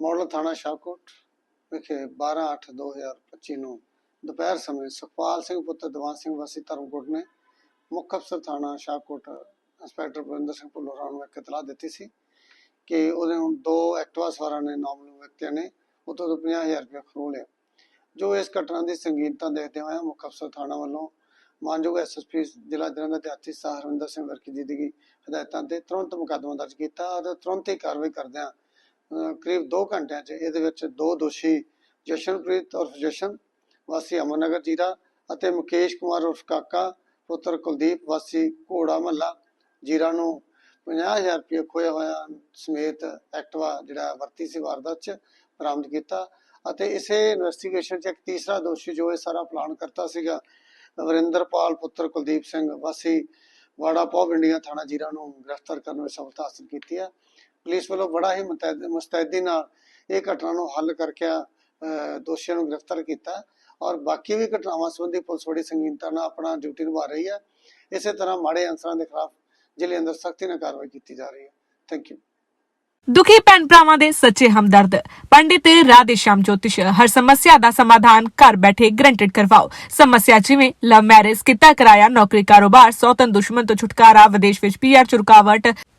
Model ਥਾਣਾ ਸ਼ਾਹਕੋਟ ਵਿਖੇ 12/8/2025 ਨੂੰ ਦੁਪਹਿਰ ਸਮੇਂ ਸੁਖਪਾਲ ਸਿੰਘ ਪੁੱਤਰ ਦੀਵਾਨ ਸਿੰਘ ਵਾਸੀ ਧਰਮਕੋਟ ਨੇ ਮੁੱਖ ਅਫਸਰ ਥਾਣਾ ਸ਼ਾਹਕੋਟ ਇੰਸਪੈਕਟਰ ਬਰਿੰਦਰ ਸਿੰਘ ਭੁੱਲੋਰਾ ਨੂੰ ਇੱਕ ਇਤਲਾਹ ਦਿੱਤੀ ਸੀ ਕਿ ਉਹਦੇ ਨੂੰ ਦੋ ਐਕਟਿਵਾ ਸਵਾਰਾਂ ਨੇ ਨਾਮਲੂਮ ਵਿਅਕਤੀਆਂ ਨੇ, ਉਤੋਂ ਤੋਂ 50000 ਰੁਪਏ ਖੋਹ ਲਿਆ। ਜੋ ਇਸ ਘਟਨਾ ਦੀ ਸੰਗੀਨਤਾ ਦੇਖਦੇ ਹੋਏ ਮੁੱਖ ਅਫਸਰ ਥਾਣਾ ਵੱਲੋਂ ਮਾਨਯੋਗ ਐਸਐਸਪੀ ਜ਼ਿਲ੍ਹਾ ਜਲੰਧਰ ਦੇ ਆਤੀ ਸਾਹਿਬ ਹਰਵਿੰਦਰ ਸਿੰਘ ਵਰਕੀ ਜੀ ਦੀ ਹਦਾਇਤਾਂ ਤੇ ਤੁਰੰਤ ਮੁਕੱਦਮਾ ਦਰਜ ਕੀਤਾ ਅਤੇ ਤੁਰੰਤ ਹੀ ਕਾਰਵਾਈ ਕਰਦਿਆਂ ਕਰੀਬ 2 ਘੰਟਿਆਂ 'ਚ ਇਹਦੇ ਵਿੱਚ ਦੋ ਦੋਸ਼ੀ ਜਸ਼ਨਪ੍ਰੀਤ ਉਰਫ ਜਸ਼ਨ, ਵਾਸੀ ਅਮਨਨਗਰ ਜੀਰਾ ਅਤੇ ਮੁਕੇਸ਼ ਕੁਮਾਰ ਉਰਫ ਕਾਕਾ, ਪੁੱਤਰ ਕੁਲਦੀਪ, ਵਾਸੀ ਘੋੜਾ ਮਹੱਲਾ, ਜੀਰਾ ਨੂੰ 50000 ਰੁਪਏ ਖੋਇਆ ਹੋਇਆ ਸਮੇਤ ਐਕਟਵਾ ਜਿਹੜਾ ਵਰਤੀ ਸੀ ਵਾਰਦਾਤ 'ਚ ਬਰਾਮਦ ਕੀਤਾ ਅਤੇ ਇਸੇ ਇਨਵੈਸਟੀਗੇਸ਼ਨ 'ਚ ਇੱਕ ਤੀਸਰਾ ਦੋਸ਼ੀ ਜੋ ਇਹ ਸਾਰਾ ਪਲਾਨ ਕਰਤਾ ਸੀਗਾ ਵਰਿੰਦਰਪਾਲ ਪੁੱਤਰ ਕੁਲਦੀਪ ਸਿੰਘ, ਵਾਸੀ ਵਾੜਾ ਪੌ ਇੰਡੀਆ ਥਾਣਾ ਜੀਰਾ ਨੂੰ ਗ੍ਰਿਫਤਾਰ ਕਰਨ ਵਿੱਚ ਸਫਲਤਾ ਹਾਸਲ ਕੀਤੀ ਹੈ। ਪੁਲਿਸ ਵੱਲੋਂ ਬੜਾ ਹੀ ਮੁਸਤੈਦੀ ਨਾਲ ਇਹ ਘਟਨਾ ਨੂੰ ਹੱਲ ਕਰਕੇ ਦੋਸ਼ੀਆਂ ਨੂੰ ਗ੍ਰਿਫਤਾਰ ਕੀਤਾ ਔਰ ਬਾਕੀ ਵੀ ਘਟਨਾਵਾਂ ਸੰਬੰਧੀ ਪੁਲਿਸ ਬੜੀ ਸੰਗੀਨਤਾ ਨਾਲ ਆਪਣਾ ਡਿਊਟੀ ਨਿਭਾ ਰਹੀ ਹੈ। ਇਸੇ ਤਰ੍ਹਾਂ ਮਾੜੇ ਅਨਸਰਾਂ ਦੇ ਖਿਲਾਫ ਜ਼ਿਲ੍ਹੇ ਅੰਦਰ ਸਖਤੀ ਨਾਲ ਕਾਰਵਾਈ ਕੀਤੀ ਜਾ ਰਹੀ ਹੈ। ਥੈਂਕ ਯੂ ਦੁਖੀ ਭੈਣ ਭਰਾਵਾਂ ਦੇ ਸੱਚੇ ਹਮਦਰਦ। ਪੰਡਿਤ ਰਾਧੇ ਸ਼ਾਮ ਜੋਤਿਸ਼ ਹਰ ਸਮੱਸਿਆ ਦਾ ਸਮਾਧਾਨ ਘਰ ਬੈਠੇ ਗਰੰਟਡ ਕਰਵਾਓ। ਸਮੱਸਿਆ ਜਿਵੇਂ ਲਵ ਮੈਰਿਜ ਕਿੱਤਾ ਕਰਾਇਆ ਨੌਕਰੀ ਕਾਰੋਬਾਰ ਸੌਤਨ ਦੁਸ਼ਮਣ ਤੋਂ ਛੁਟਕਾਰਾ, ਵਿਦੇਸ਼ ਵਿੱਚ ਪੀਆਰ ਚ